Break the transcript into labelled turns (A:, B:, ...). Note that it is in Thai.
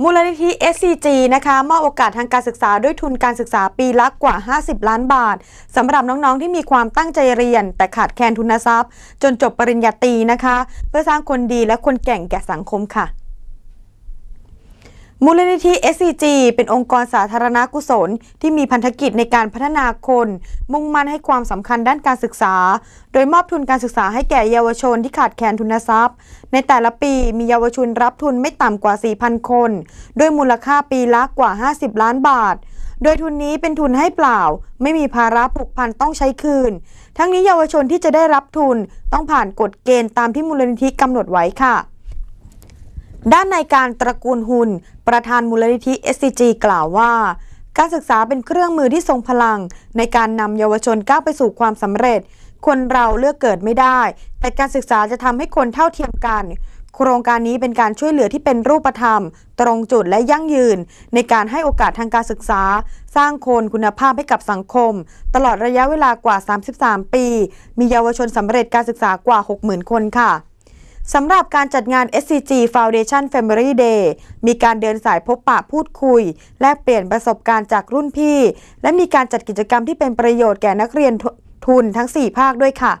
A: มูลนิธิ SCG นะคะมอบโอกาสทางการศึกษาด้วยทุนการศึกษาปีละกว่า 50 ล้านบาทสำหรับน้องๆ ที่มีความตั้งใจเรียน แต่ขาดแคลนทุนทรัพย์ จนจบปริญญาตรีนะคะ เพื่อสร้างคนดีและคนแก่งแก่สังคมค่ะ มูลนิธิ SCG เป็นองค์กรสาธารณกุศล ที่มีพันธกิจในการพัฒนาคน มุ่งมั่นให้ความสำคัญด้านการศึกษา โดยมอบทุนการศึกษาให้แก่เยาวชนที่ขาดแคลนทุนทรัพย์ ในแต่ละปีมีเยาวชนรับทุนไม่ต่ำกว่า 4,000 คน ด้วยมูลค่าปีละกว่า 50 ล้านบาท โดยทุนนี้เป็นทุนให้เปล่า ไม่มีภาระผูกพันต้องใช้คืน ทั้งนี้เยาวชนที่จะได้รับทุนต้องผ่านกฎเกณฑ์ตามที่มูลนิธิกำหนดไว้ค่ะ ด้านในการตระกูลหุนประธานมูลนิธิ SCG กล่าวว่า การศึกษาเป็นเครื่องมือที่ทรงพลัง ในการนำเยาวชนก้าวไปสู่ความสำเร็จ คนเราเลือกเกิดไม่ได้ แต่การศึกษาจะทำให้คนเท่าเทียมกัน โครงการนี้เป็นการช่วยเหลือที่เป็นรูปธรรม ตรงจุดและยั่งยืน ในการให้โอกาสทางการศึกษา สร้างคนคุณภาพให้กับสังคม ตลอดระยะเวลากว่า 33 ปี มีเยาวชนสำเร็จการศึกษากว่า 60,000 คนค่ะ สำหรับการจัดงาน SCG Foundation Family Day มีการเดินสายพบปะพูดคุย แลกเปลี่ยนประสบการณ์จากรุ่นพี่ และมีการจัดกิจกรรมที่เป็นประโยชน์แก่นักเรียนทุนทั้ง 4 ภาคด้วยค่ะ